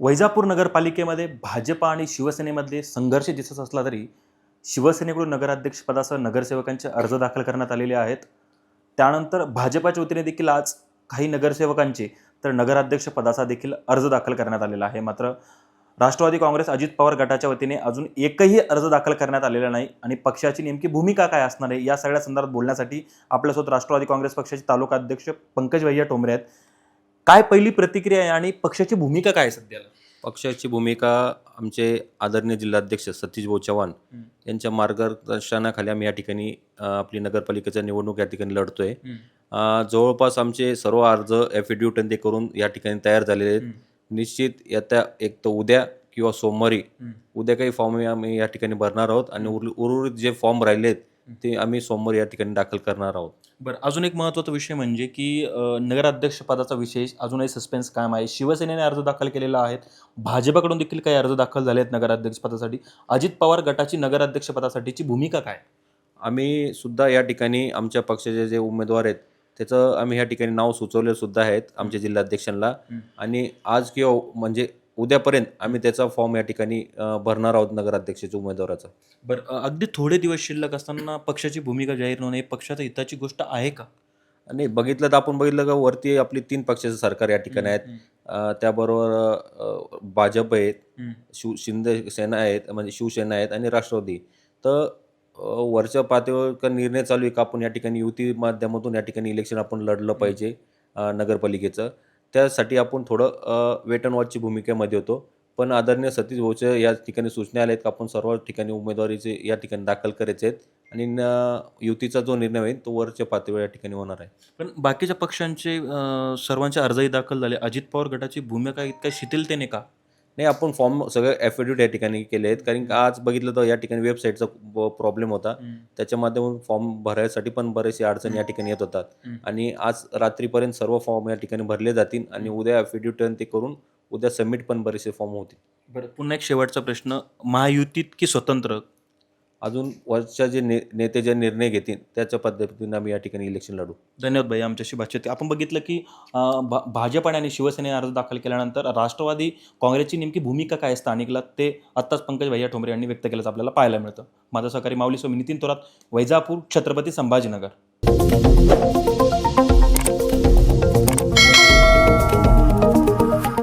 वैजापूर नगरपालिकेमध्ये भाजपा आणि शिवसेनेमधले संघर्ष दिसत असला तरी शिवसेनेकडून नगराध्यक्षपदासह नगरसेवकांचे अर्ज दाखल करण्यात आलेले आहेत. त्यानंतर भाजपाच्या वतीने देखील आज काही नगरसेवकांचे तर नगराध्यक्षपदाचा देखील अर्ज दाखल करण्यात आलेला आहे. मात्र राष्ट्रवादी काँग्रेस अजित पवार गटाच्या वतीने अजून एकही अर्ज दाखल करण्यात आलेला नाही आणि पक्षाची नेमकी भूमिका काय असणार आहे या सगळ्या संदर्भात बोलण्यासाठी आपल्यासोबत राष्ट्रवादी काँग्रेस पक्षाचे तालुका अध्यक्ष पंकज भैया टोंबरे आहेत. काय पहिली प्रतिक्रिया आहे आणि पक्षाची भूमिका काय आहे सध्याला? पक्षाची भूमिका आमचे आदरणीय जिल्हाध्यक्ष सतीश भाऊ चव्हाण. यांच्या मार्गदर्शनाखाली आम्ही या ठिकाणी अ, आपली नगरपालिकेच्या निवडणूक या ठिकाणी लढतोय. अ, जवळपास आमचे सर्व अर्ज एफिड्युट ते करून या ठिकाणी तयार झालेले आहेत. निश्चित येत्या एक तर उद्या किंवा सोमवारी. उद्या काही फॉर्म आम्ही या ठिकाणी भरणार आहोत आणि उर्ल- उर्वरित जे फॉर्म राहिलेत ते आम्ही सोमवारी या ठिकाणी दाखल करणार आहोत. बरं अजून एक महत्त्वाचा विषय म्हणजे की अ, नगराध्यक्ष पदाचा विषय अजूनही सस्पेन्स कायम आहे. शिवसेनेने अर्ज दाखल केलेला आहे. भाजपकडून देखील काही अर्ज दाखल झाले आहेत नगराध्यक्ष पदासाठी अजित पवार गटाची नगराध्यक्ष पदासाठीची भूमिका काय? आम्ही सुद्धा या ठिकाणी आमच्या पक्षाचे जे उमेदवार आहेत त्याचं आम्ही या ठिकाणी नाव सुचवले सुद्धा आहेत आमच्या जिल्हाध्यक्षांना. हं. आणि आज किंवा म्हणजे उद्यापर्यंत आम्ही त्याचा फॉर्म या ठिकाणी भरणार आहोत नगराध्यक्षाच्या उमेदवाराचा. बरं अगदी थोडे दिवस शिल्लक असताना पक्षाची भूमिका जाहीर होणे पक्षाच्या हिताची गोष्ट आहे का? आणि बघितलं तर आपण बघितलं का वरती आपली तीन पक्षाचं सरकार या ठिकाणी आहेत. त्याबरोबर भाजप आहेत. शिव शिंदे सेना आहेत म्हणजे शिवसेना आहेत आणि राष्ट्रवादी. तर वरच्या पातळीवर का निर्णय चालू आहे का? आपण या ठिकाणी युती माध्यमातून या ठिकाणी इलेक्शन आपण लढलं पाहिजे नगरपालिकेचं. त्यासाठी आपण थोडं वेट अँड वॉचची भूमिकेमध्ये होतो. पण आदरणीय सतीश भाऊचे या ठिकाणी सूचना आल्या आहेत का आपण सर्व ठिकाणी उमेदवारीचे या ठिकाणी दाखल करायचे आहेत. आणि न- युतीचा जो निर्णय होईल तो वरच्या पातळीवर या ठिकाणी होणार आहे. पण बाकीच्या पक्षांचे सर्वांचे अर्जही दाखल झाले. अजित पवार गटाची भूमिका इतक्या शिथिलतेने का? नाही आपण फॉर्म सगळे ॲफिडेविट या ठिकाणी केले आहेत. कारण का आज बघितलं तर या ठिकाणी वेबसाईटचा प्रॉब्लेम होता. त्याच्या माध्यमातून फॉर्म भरायसाठी पण बरेचसे अडचणी या ठिकाणी येत होतात. आणि आज रात्रीपर्यंत सर्व फॉर्म या ठिकाणी भरले जातील आणि उद्या ॲफिडेविट ते करून उद्या सबमिट पण बरेचसे फॉर्म होतील. बरं पुन्हा एक शेवटचा प्रश्न. महायुतीत की स्वतंत्र? अजून वरच्या जे ने नेते जे निर्णय घेतील त्याच्या पद्धतीने आम्ही या ठिकाणी इलेक्शन लढू. धन्यवाद भाई आमच्याशी बातचीत आपण बघितलं की भा- भाजप आणि शिवसेनेने अर्ज दाखल केल्यानंतर राष्ट्रवादी काँग्रेसची नेमकी भूमिका काय स्थानिकला ते आत्ताच पंकज भैया ठोंबरे यांनी व्यक्त केल्याचं आपल्याला पाहायला मिळतं. माझा सहकारी माऊली स्वामी नितीन थोरात वैजापूर छत्रपती संभाजीनगर.